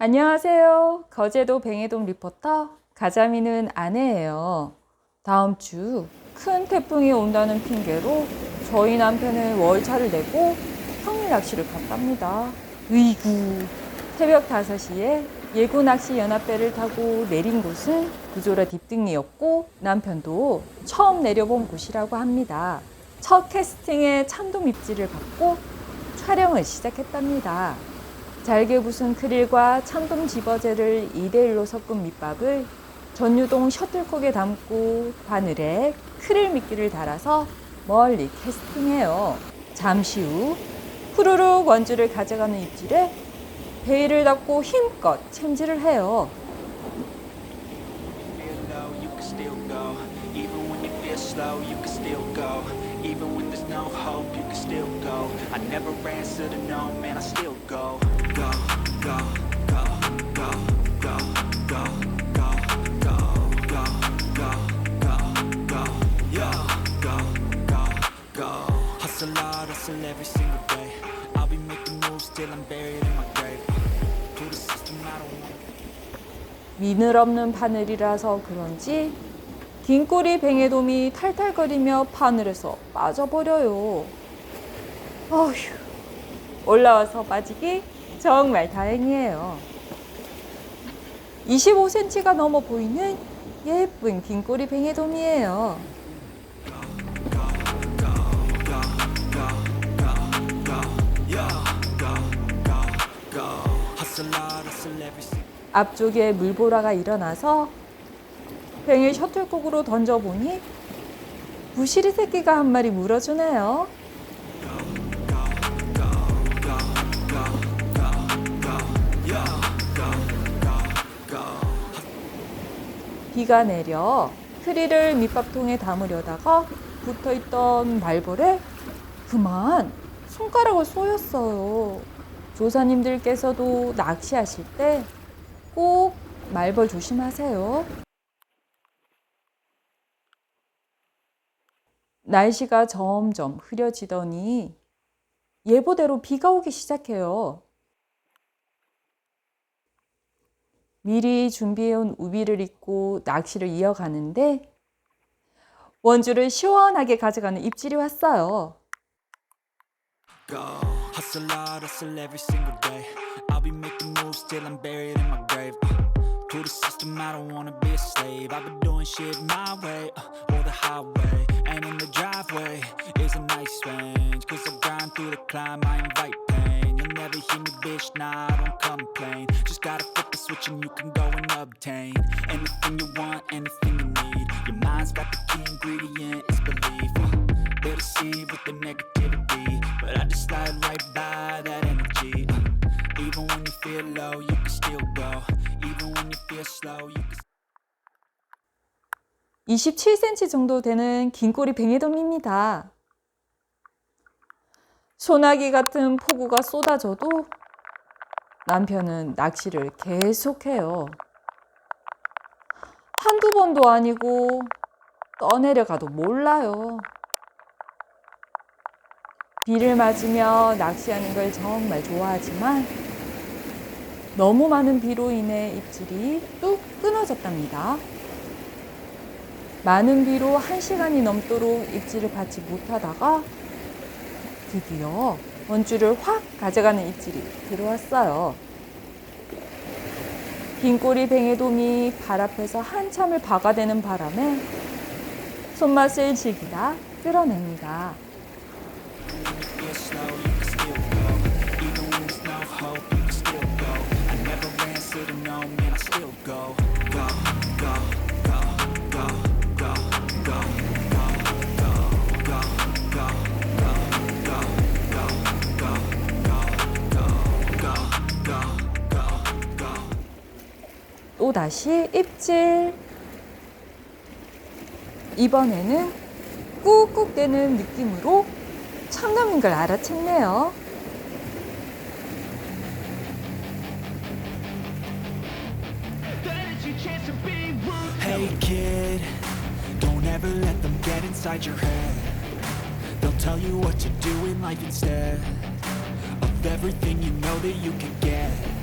안녕하세요. 거제도 뱅해돔 리포터 가자미는 아내예요. 다음 주 큰 태풍이 온다는 핑계로 저희 남편은 월차를 내고 평일 낚시를 갔답니다. 으이구. 새벽 5시에 예구 낚시 연합배를 타고 내린 곳은 구조라 뒷등이었고 남편도 처음 내려본 곳이라고 합니다. 첫 캐스팅에 참돔 입질을 받고 촬영을 시작했답니다. 잘게 부순 크릴과 참돔 집어제를 2대1로 섞은 밑밥을 전유동 셔틀콕에 담고 바늘에 크릴 미끼를 달아서 멀리 캐스팅해요. 잠시 후 후루룩 원주를 가져가는 입질에 베일을 닫고 힘껏 챔질을 해요. Slow, you can still go. Even when there's no hope, you can still go. I never answer to no, man, I still go. Go, go, go, go, go, go, go, go, go, go, go, go, yeah, go, go, go. Hustle hard, hustle every single day. I'll be making moves till I'm buried in my grave. To the system, I don't want. 미늘 없는 바늘이라서 그런지 긴 꼬리 뱅에돔이 탈탈거리며 바늘에서 빠져버려요. 어휴, 올라와서 빠지기 정말 다행이에요. 25cm가 넘어 보이는 예쁜 긴 꼬리 뱅에돔이에요. 앞쪽에 물보라가 일어나서 뱅을 셔틀콕으로 던져보니 부시리 새끼가 한 마리 물어주네요. 비가 내려 크리를 밑밥통에 담으려다가 붙어있던 말벌에 그만 손가락을 쏘였어요. 조사님들께서도 낚시하실 때 꼭 말벌 조심하세요. 날씨가 점점 흐려지더니 예보대로 비가 오기 시작해요. 미리 준비해온 우비를 입고 낚시를 이어가는데 원주를 시원하게 가져가는 입질이 왔어요. Driveway is a nice range. Cause I grind through the climb, I invite pain. You'll never hear me, bitch, nah, I don't complain. Just gotta flip the switch and you can go and obtain anything you want, anything you need. Your mind's got the key ingredient, it's belief. Uh, they deceive with the negativity, but I just slide right by that energy. Uh, even when you feel low, you can still go. Even when you feel slow, you 27cm 정도 되는 긴 꼬리 뱅에돔입니다. 소나기 같은 폭우가 쏟아져도 남편은 낚시를 계속해요. 한두 번도 아니고 떠내려가도 몰라요. 비를 맞으며 낚시하는 걸 정말 좋아하지만 너무 많은 비로 인해 입질이 뚝 끊어졌답니다. 많은 비로 한시간이 넘도록 입질을 받지 못하다가 드디어 원줄을 확 가져가는 입질이 들어왔어요. 긴 꼬리 뱅에돔이 발 앞에서 한참을 박아대는 바람에 손맛을 즐기다 끌어냅니다. 다시 입질. 이번에는 꾹꾹 대는 느낌으로 참돔인 걸 알아챘네요. Hey kid, don't ever let them get inside your head. They'll tell you what to do in life instead of everything you know that you can get.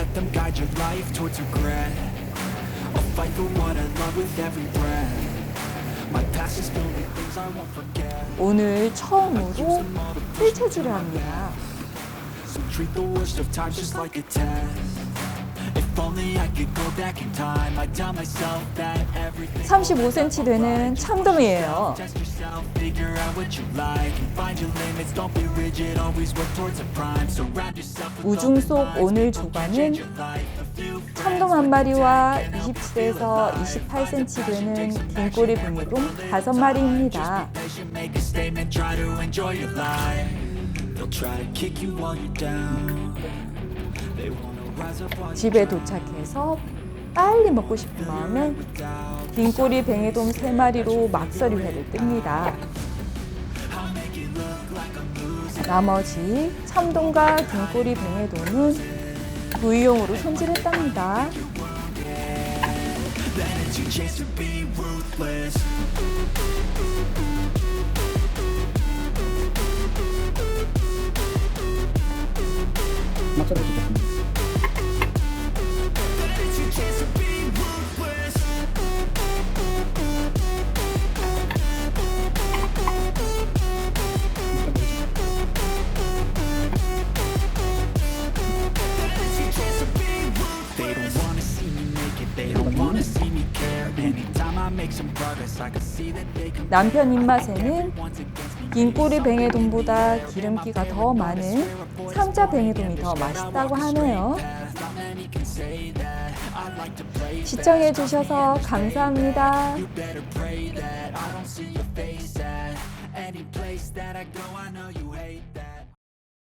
Don't let let them guide your life towards regret. I'll fight for what I love with every breath. My past is filled with things I won't forget. 오늘 처음으로 뜰채질을 합니다. So treat the worst of times just like a test. 35cm 되는 참돔이에요. 우중 속 오늘 조과는 few 참돔 한 마리와 27에서 28cm 되는 긴 꼬리 붕어돔 5마리입니다. patient, make a statement, try to enjoy your life. They'll try to kick you while you're down. They wanna rise up while 집에 도착해서 빨리 먹고 싶은 마음에 긴 꼬리 뱅에돔 3마리로 막설이 회를 뜹니다. 나머지 참돔과 긴 꼬리 뱅에돔은 부위용으로 손질했답니다. your 남편 입맛에는 once against me. 긴 꼬리 뱅에돔보다 기름기가 더 많은 삼자 뱅에돔이 더 맛있다고 하네요. 시청해 주셔서 감사합니다.